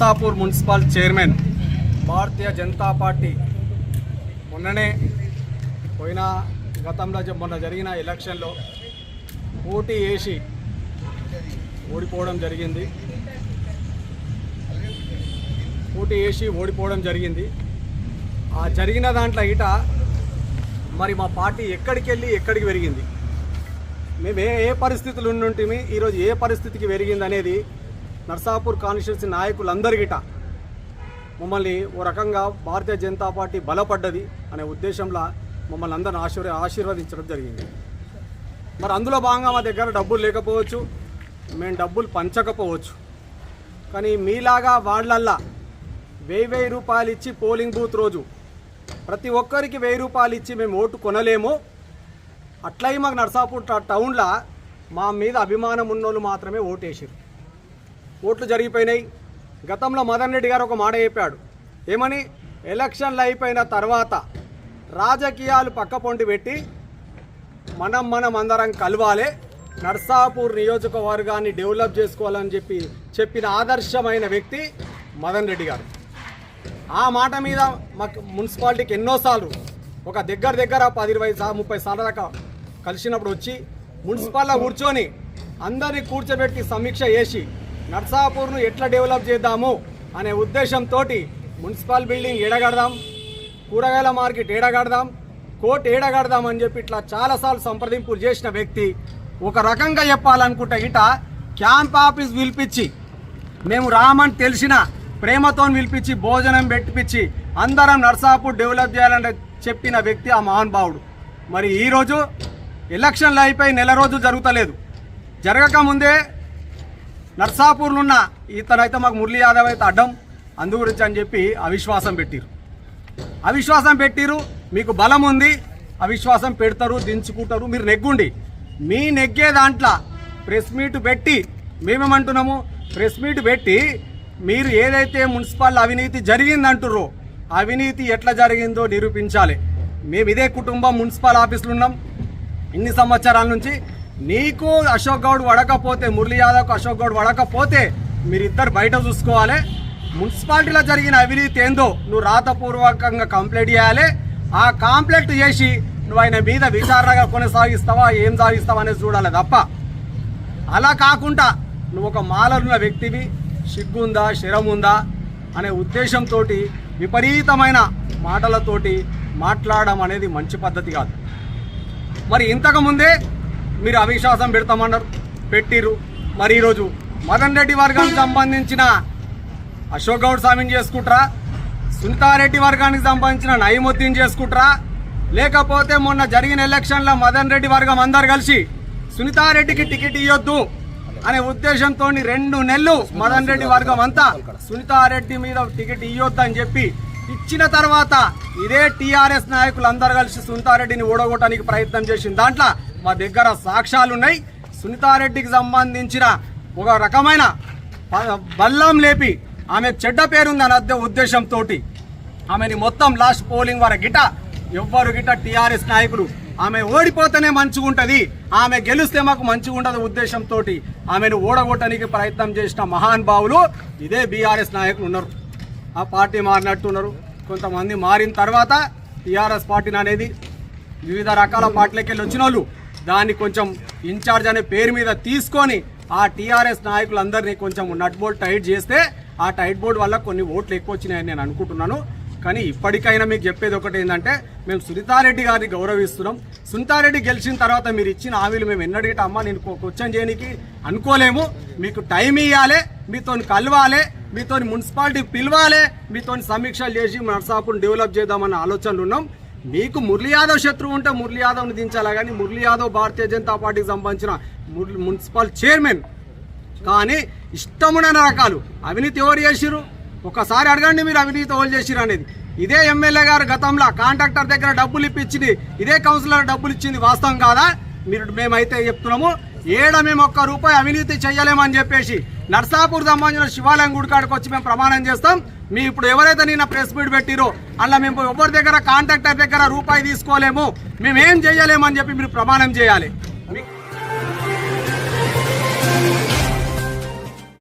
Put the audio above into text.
Narsapur municipal chairman Bharatiya Janata party మొన్ననే పోయిన గతంలో మొన్న జరిగిన ఎలక్షన్లో పోటీ వేసి ఓడిపోవడం జరిగింది. పోటీ వేసి ఓడిపోవడం జరిగింది. ఆ జరిగిన దాంట్లో ఇట మరి మా పార్టీ ఎక్కడికి వెళ్ళి ఎక్కడికి పెరిగింది? మేము ఏ ఏ పరిస్థితులు ఉండుంటే ఈరోజు ఏ పరిస్థితికి పెరిగింది అనేది నర్సాపూర్ కాన్స్టిట్యున్సీ నాయకులందరిగిట మమ్మల్ని ఓ రకంగా భారతీయ జనతా పార్టీ బలపడ్డది అనే ఉద్దేశంలో మమ్మల్ని అందరిని ఆశీర్వ ఆశీర్వదించడం జరిగింది. మరి అందులో భాగంగా మా దగ్గర డబ్బులు లేకపోవచ్చు మేము డబ్బులు పంచకపోవచ్చు. కానీ మీలాగా వాళ్ళల్లా వెయ్యి వెయ్యి రూపాయలు ఇచ్చి పోలింగ్ బూత్ రోజు ప్రతి ఒక్కరికి వెయ్యి రూపాయలు ఇచ్చి మేము ఓటు కొనలేము అట్లయి మాకు నర్సాపూర్ ట- టౌన్లో మా మీద అభిమానం ఉన్నోళ్ళు మాత్రమే ఓటేసారు ఓట్లు జరిగిపోయినాయి. గతంలో మదన్ రెడ్డి గారు ఒక మాట చెప్పాడు. ఏమని? ఎలక్షన్లు అయిపోయిన తర్వాత రాజకీయాలు పక్క పొంటి పెట్టి మనం మనం అందరం కలవాలి. నర్సాపూర్ నియోజకవర్గాన్ని డెవలప్ చేసుకోవాలని చెప్పి చెప్పిన ఆదర్శమైన వ్యక్తి మదన్ రెడ్డి గారు. ఆ మాట మీద మాకు మున్సిపాలిటీకి ఎన్నోసార్లు ఒక దగ్గర దగ్గర పది ఇరవై సా ముప్పై సార్లు దాకా కలిసినప్పుడు వచ్చి మున్సిపాల్లో కూర్చొని అందరినీ కూర్చోబెట్టి సమీక్ష చేసి నర్సాపూర్ను ఎట్లా డెవలప్ చేద్దాము అనే ఉద్దేశంతో మున్సిపల్ బిల్డింగ్ ఏడగడదాం కూరగాయల మార్కెట్ ఏడగడదాం కోర్టు ఏడగడదాం అని చెప్పి ఇట్లా చాలాసార్లు సంప్రదింపులు చేసిన వ్యక్తి ఒక రకంగా చెప్పాలనుకుంటే ఇట క్యాంప్ ఆఫీస్ పిలిపించి మేము రామని తెలిసిన ప్రేమతో పిలిపించి భోజనం పెట్టిపించి అందరం నర్సాపూర్ డెవలప్ చేయాలని చెప్పిన వ్యక్తి ఆ మహానుభావుడు. మరి ఈరోజు ఎలక్షన్లు అయిపోయి నెల రోజు జరుగుతలేదు. జరగక ముందే నర్సాపూర్లో ఉన్న ఇతనైతే మాకు మురళీ యాదవ్ అయితే అడ్డం. అందు గురించి అని చెప్పి అవిశ్వాసం పెట్టిరు. అవిశ్వాసం పెట్టిరు మీకు బలం ఉంది అవిశ్వాసం పెడతారు దించుకుంటారు మీరు నెగ్గుండి. మీ నెగ్గే దాంట్లో ప్రెస్ మీట్ పెట్టి మేమేమంటున్నాము ప్రెస్ మీట్ పెట్టి మీరు ఏదైతే మున్సిపల్ అవినీతి జరిగిందంటుర్రో అవినీతి ఎట్లా జరిగిందో నిరూపించాలి. మేము ఇదే కుటుంబం మున్సిపల్ ఆఫీసులు ఉన్నాం ఇన్ని సంవత్సరాల నుంచి నీకు అశోక్ గౌడ్ వడకపోతే మురళీ యాదవ్కు అశోక్ గౌడ్ వడకపోతే మీరిద్దరు బయట చూసుకోవాలి. మున్సిపాలిటీలో జరిగిన అవినీతి ఏందో నువ్వు రాతపూర్వకంగా కంప్లైంట్ చేయాలి. ఆ కాంప్లైంట్ చేసి నువ్వు ఆయన మీద విచారణగా కొనసాగిస్తావా ఏం సాగిస్తావా అనేది చూడాలి తప్ప. అలా కాకుండా నువ్వు ఒక మాలరున్న వ్యక్తివి సిగ్గుందా శరముందా అనే ఉద్దేశంతో విపరీతమైన మాటలతోటి మాట్లాడడం అనేది మంచి పద్ధతి కాదు. మరి ఇంతకుముందే మీరు అవిశ్వాసం పెడతామన్నారు. పెట్టిరు మరి ఈరోజు మదన్ రెడ్డి వర్గానికి సంబంధించిన అశోక్ గౌడ్ స్వామిని చేసుకుంటారా? సునీతారెడ్డి వర్గానికి సంబంధించిన నయముద్దీన్ చేసుకుంటారా? లేకపోతే మొన్న జరిగిన ఎలక్షన్లో మదన్ రెడ్డి వర్గం అందరు కలిసి సునీతారెడ్డికి టికెట్ ఇవ్వద్దు అనే ఉద్దేశంతో రెండు నెలలు మదన్ రెడ్డి వర్గం అంతా సునీతారెడ్డి మీద టికెట్ ఇవ్వద్దు అని చెప్పి ఇచ్చిన తర్వాత ఇదే టీఆర్ఎస్ నాయకులు అందరు కలిసి సునీతారెడ్డిని ఓడగొట్టడానికి ప్రయత్నం చేసింది. దాంట్లో మా దగ్గర సాక్ష్యాలు ఉన్నాయి సునీతారెడ్డికి సంబంధించిన ఒక రకమైన బల్లం లేపి ఆమె చెడ్డ పేరుంది అనే అదే ఉద్దేశంతో ఆమెని మొత్తం లాస్ట్ పోలింగ్ వరకు గిట ఎవ్వరు గిట టీఆర్ఎస్ నాయకులు. ఆమె ఓడిపోతేనే మంచిగుంటది ఆమె గెలిస్తే మాకు మంచిగుంటది ఉద్దేశంతో ఆమెను ఓడగొట్టడానికి ప్రయత్నం చేసిన మహానుభావులు ఇదే బీఆర్ఎస్ నాయకులు ఉన్నారు. ఆ పార్టీ మారినట్టున్నారు కొంతమంది మారిన తర్వాత టీఆర్ఎస్ పార్టీని అనేది వివిధ రకాల పార్టీలకి వెళ్ళి వచ్చిన వాళ్ళు దాన్ని కొంచెం ఇన్ఛార్జ్ అనే పేరు మీద తీసుకొని ఆ టీఆర్ఎస్ నాయకులందరినీ కొంచెం నట్ బోల్ట్ టైట్ చేస్తే ఆ టైట్ బోర్డ్ వల్ల కొన్ని ఓట్లు ఎక్కువ వచ్చినాయని నేను అనుకుంటున్నాను. కానీ ఇప్పటికైనా మీకు చెప్పేది ఒకటి ఏంటంటే మేము సునీతారెడ్డి గారిని గౌరవిస్తున్నాం. సునీతారెడ్డి గెలిచిన తర్వాత మీరు ఇచ్చిన హామీలు మేము ఎన్నడిగిట అమ్మ నేను క్వశ్చన్ చేయడానికి అనుకోలేము. మీకు టైం ఇవ్వాలి మీతో కలవాలి మీతో మున్సిపాలిటీ పిలవాలి మీతో సమీక్షలు చేసి నర్సాపుని డెవలప్ చేద్దామన్న ఆలోచనలు ఉన్నాం. మీకు మురళీ యాదవ్ శత్రువు ఉంటే మురళీ యాదవ్ని దించాలా? కానీ మురళీ యాదవ్ భారతీయ జనతా పార్టీకి సంబంధించిన మున్సిపల్ చైర్మన్. కానీ ఇష్టముడైన రకాలు. అవినీతి ఎవరు చేసిరు ఒకసారి అడగండి మీరు అవినీతి ఎవరు చేసిరు అనేది. ఇదే ఎమ్మెల్యే గారు గతంలో కాంట్రాక్టర్ దగ్గర డబ్బులు ఇప్పించింది. ఇదే కౌన్సిలర్ డబ్బులు ఇచ్చింది వాస్తవం కాదా? మీరు మేమైతే చెప్తున్నాము. ఏడ మేము ఒక్క రూపాయి అవినీతి చేయలేమని చెప్పేసి నర్సాపూర్ సంబంధించిన శివాలయం గుడికాడికి వచ్చి మేము ప్రమాణం చేస్తాం. మీ ఇప్పుడు ఎవరైతే నిన్న ప్రెస్ మీట్ పెట్టిరో అలా మేము ఎవరి దగ్గర కాంట్రాక్టర్ దగ్గర రూపాయి తీసుకోలేము మేమేం చేయలేమని చెప్పి మీరు ప్రమాణం చేయాలి.